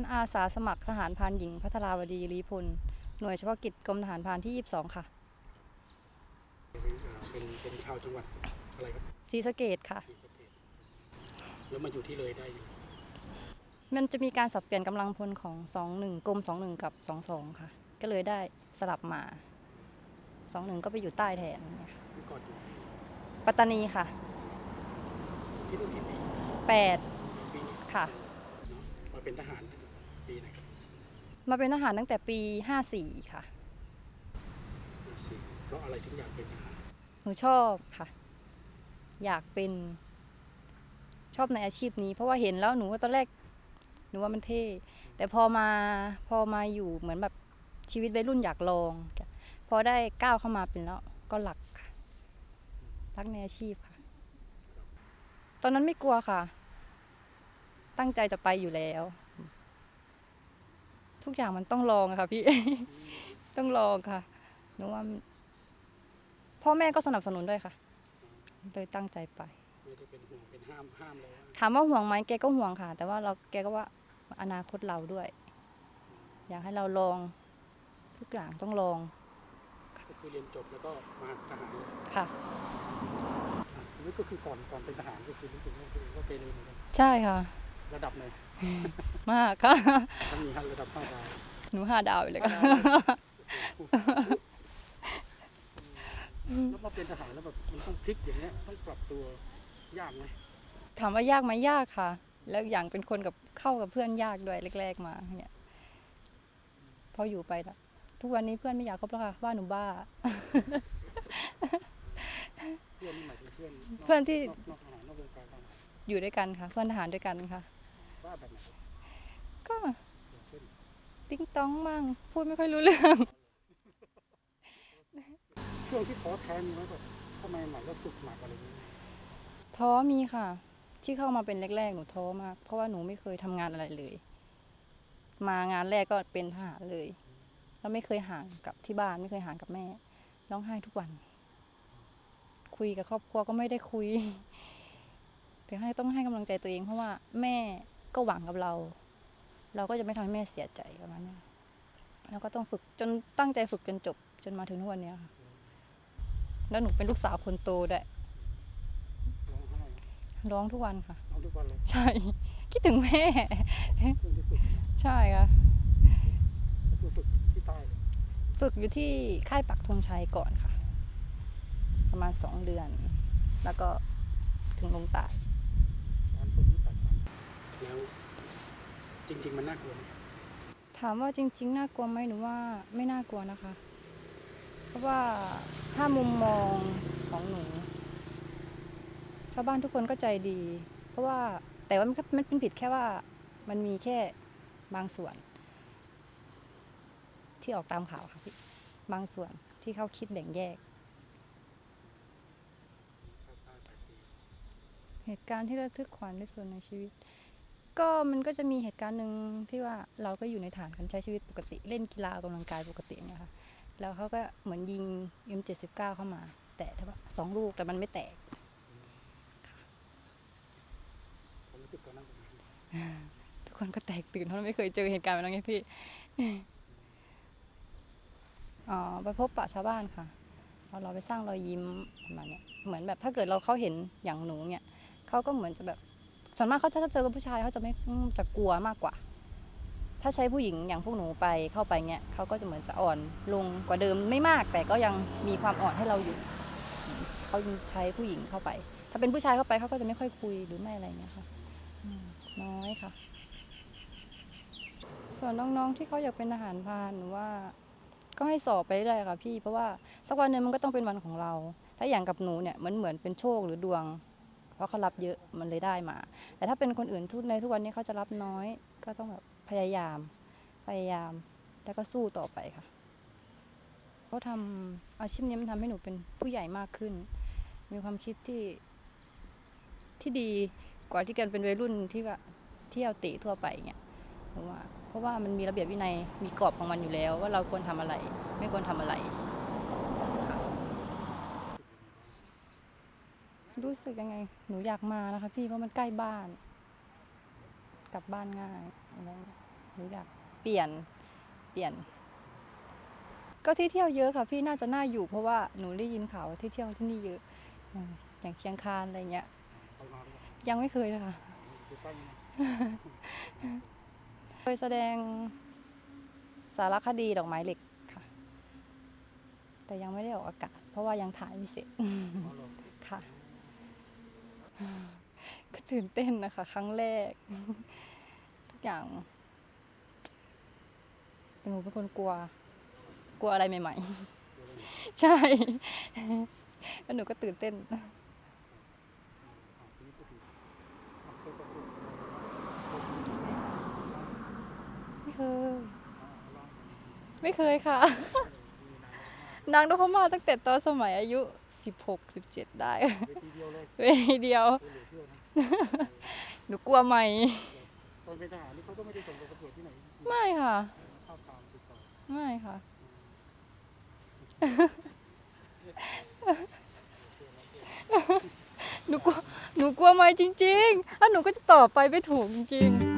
านอาสาสมัครทหารพรานหญิงพัทราวดีลีพลหน่วยเฉพาะกิจกรมทหารพรานที่ 22 ค่ะเป็นอ่าเป็นเป็นชาวจังหวัดอะไรครับศรีสะเกดค่ะ ศรีสะเกษแล้วมาอยู่ที่เลยได้ยังไงมันจะมีการสับเปลี่ยนกำลังพลของ 21 กรม 21 กับ 22 ค่ะ ก็เลยได้สลับมา 21 ก็ไปอยู่ใต้แทนเนี่ยค่ะเมื่อก่อนอยู่ที่ปัตตานีค่ะ ที่นู่นกี่ปี8ปีนี้ค่ะ เนาะมาเป็นทหาร ปีไหนครับมาเป็นทหารตั้งแต่ปี 54 ค่ะห้าสี่เพราะอะไรถึงอยากเป็นทหารหนูชอบค่ะ อยากเป็นชอบในอาชีพนี้ เพราะว่าเห็นแล้วหนูว่าตอนแรก หนูว่ามันเท่ แต่พอมาพอมาอยู่เหมือนแบบชีวิตวัยรุ่นอยากลอง พอได้ก้าวเข้ามาเป็นแล้วก็หลักค่ะรักในอาชีพค่ะ ตอนนั้นไม่กลัวค่ะ ตั้งใจจะไปอยู่แล้ว ทุกอย่างมันต้องลองอะค่ะพี่ ต้องลองค่ะหนูว่ามันพ่อแม่ก็สนับสนุนด้วยค่ะ เลยตั้งใจไป ไม่ได้เป็นห่วงเป็นห้ามห้ามเลยว่าถามว่าห่วงไหมแกก็ห่วงค่ะ แต่ว่าเราแกก็ว่าอนาคตเราด้วย อยากให้เราลอง ทุกอย่างต้องลองก็คือเรียนจบแล้วก็มาทหารเลยค่ะอะชีวิตก็คือก่อนก่อนเป็นทหารก็คือรู้สึกว่าตัวเองก็เกเรเหมือนกัน ใช่ค่ะ ระดับไหนมากค่ะถ้ามีระดับห้าดาวหนูห้าดาวไปเลยค่ะแล้วมาเป็นทหารแล้วแบบมันต้องพลิกอย่างเงี้ยต้องปรับตัวยากไหมถามว่ายากไหมยากค่ะ แล้วอย่างเป็นคนกับเข้ากับเพื่อนยากด้วยแรก ๆ มาเนี่ยพออยู่ไปละทุกวันนี้เพื่อนไม่อยากคบแล้วค่ะว่าหนูบ้า เพื่อนนี่หมายถึงเพื่อนกเพื่อนที่นอกนอกทหารนอกวงการทหารอยู่ด้วยกันค่ะ เพื่อนทหารด้วยกันค่ะ ว่าแบบไหนครับก็อย่างเช่นติ้งต้องมั่งพูดไม่ค่อยรู้เรื่อง ช่วงที่ท้อแท้มีไหมแบบเข้ามาใหม่แล้วสุดหนักอะไรอย่างเงี้ยท้อมีค่ะ ที่เข้ามาเป็นแรกๆหนูท้อมาก เพราะว่าหนูไม่เคยทำงานอะไรเลย มางานแรกก็เป็นทหารเลย แล้วไม่เคยห่างกับที่บ้านไม่เคยห่างกับแม่ร้องไห้ทุกวัน คุยกับครอบครัวก็ไม่ได้คุย แต่ให้ต้องให้กำลังใจตัวเองเพราะว่าแม่ ก็หวังกับเรา เราก็จะไม่ทำให้แม่เสียใจประมาณเนี้ยแล้วก็ต้องฝึกจนตั้งใจฝึกจนจบ จนมาถึงทุกวันเนี้ยค่ะแล้วหนูเป็นลูกสาวคนโตด้วยร้องไห้ร้องทุกวันค่ะ เอาทุกวันเลยใช่ คิดถึงแม่ช่วงที่สุดใช่ค่ะ ก็คือฝึกที่ใต้เลยฝึกอยู่ที่ค่ายปักธงชัยก่อนค่ะ ประมาณสองเดือน แล้วก็ถึงลงใตาย การฝึกนี่แตกต่าง แล้ว จริง ๆ มันน่ากลัวไหมถามว่าจริง ๆ น่ากลัวไหมหนูว่าไม่น่ากลัวนะคะ เพราะว่าถ้ามุมมองของหนู ชาวบ้านทุกคนก็ใจดี เพราะว่าแต่ว่ามันก็มันเป็นผิดแค่ว่ามันมีแค่บางส่วน ที่ออกตามข่าวค่ะพี่บางส่วนที่เขาคิดแบ่งแยกภาคใต้แปดปีเหตุการณ์ที่ระทึกขวัญที่สุดในชีวิต ก็มันก็จะมีเหตุการณ์หนึ่งที่ว่าเราก็อยู่ในฐานการใช้ชีวิตปกติเล่นกีฬาออกกำลังกายปกติเนี่ยค่ะแล้วเขาก็เหมือนยิง M79 เข้ามา แต่ถ้าว่าสองลูกแต่มันไม่แตกความรู้สึกตอนนั้นเป็นไงทุกคนก็แตกตื่นเพราะไม่เคยเจอเหตุการณ์แบบนั้นไงพี่อ๋อไปพบปะชาวบ้านค่ะเอาเราไปสร้างรอยยิ้มประมาณเนี้ยเหมือนแบบถ้าเกิดเราเขาเห็นอย่างหนูเนี่ยเขาก็เหมือนจะแบบ ส่วนมากเขาถ้าเจอกับผู้ชายเขาจะไม่จะกลัวมากกว่า ถ้าใช้ผู้หญิงอย่างพวกหนูไปเข้าไปเนี่ยเขาก็จะเหมือนจะอ่อนลงกว่าเดิมไม่มาก แต่ก็ยังมีความอ่อนให้เราอยู่เขาใช้ผู้หญิงเข้าไป ถ้าเป็นผู้ชายเข้าไปเขาก็จะไม่ค่อยคุยหรือไม่อะไรเงี้ยค่ะน้อยค่ะ ส่วนน้องๆที่เขาอยากเป็นทหารพรานหนูว่า ก็ให้สอบไปเรื่อยค่ะพี่เพราะว่าสักวันหนึ่งมันก็ต้องเป็นวันของเรา ถ้าอย่างกับหนูเนี่ยเหมือนเหมือนเป็นโชคหรือดวง ราะเขารับเยอะมันเลยได้มา แต่ถ้าเป็นคนอื่นทุกในทุกวันนี้เขาจะรับน้อยก็ต้องแบบพยายาม พยายามแล้วก็สู้ต่อไปค่ะเขาทำอาชีพนี้มันทำให้หนูเป็นผู้ใหญ่มากขึ้น มีความคิดที่ที่ดีกว่าที่กันเป็นวัยรุ่นที่ว่าเที่ยวตะทั่วไปเงี้ยหนูว่าเพราะว่ามันมีระเบียบวินัยมีกรอบของมันอยู่แล้ว ว่าเราควรทำอะไร ไม่ควรทำอะไรค่ะ รู้สึกยังไง หนูอยากมานะคะ พี่เพราะมันใกล้บ้าน กลับบ้านง่ายอะไรหนูอยากเปลี่ยนเปลี่ยน ก็ที่เที่ยวเยอะค่ะ พี่น่าจะน่าอยู่เพราะว่าหนูได้ยินข่าวว่าที่เที่ยวที่นี่เยอะ อย่างเชียงคานอะไรเงี้ย ยังไม่เคยเลยค่ะจะตั้งยังไงเคยแสดงสารคดีดอกไม้เหล็กค่ะ แต่ยังไม่ได้ออกอากาศ เพราะว่ายังถ่ายไม่เสร็จค่ะ ก็ตื่นเต้นนะคะ ครั้งแรก ทุกอย่างแต่หนูเป็นคนกลัว กลัวอะไรใหม่ ๆ ใช่แล้วหนูก็ตื่นเต้น ไม่เคย ไม่เคยค่ะ นานแล้วนางนพมาตั้งแต่ตอนสมัยอายุ 16 17ได้ เวทีเดียวเลยเวทีเดียวโอ้เหลือเชื่อนะหนูกลัวไหม ตอนเป็นทหารนี่เขาก็ไม่ได้ส่งไปประกวดที่ไหนไม่ค่ะ เข้าตามติดต่อไม่ค่ะ หนูกลัว หนูกลัวไหมจริงๆ แล้วหนูก็จะตอบไปไม่ถูกจริงๆ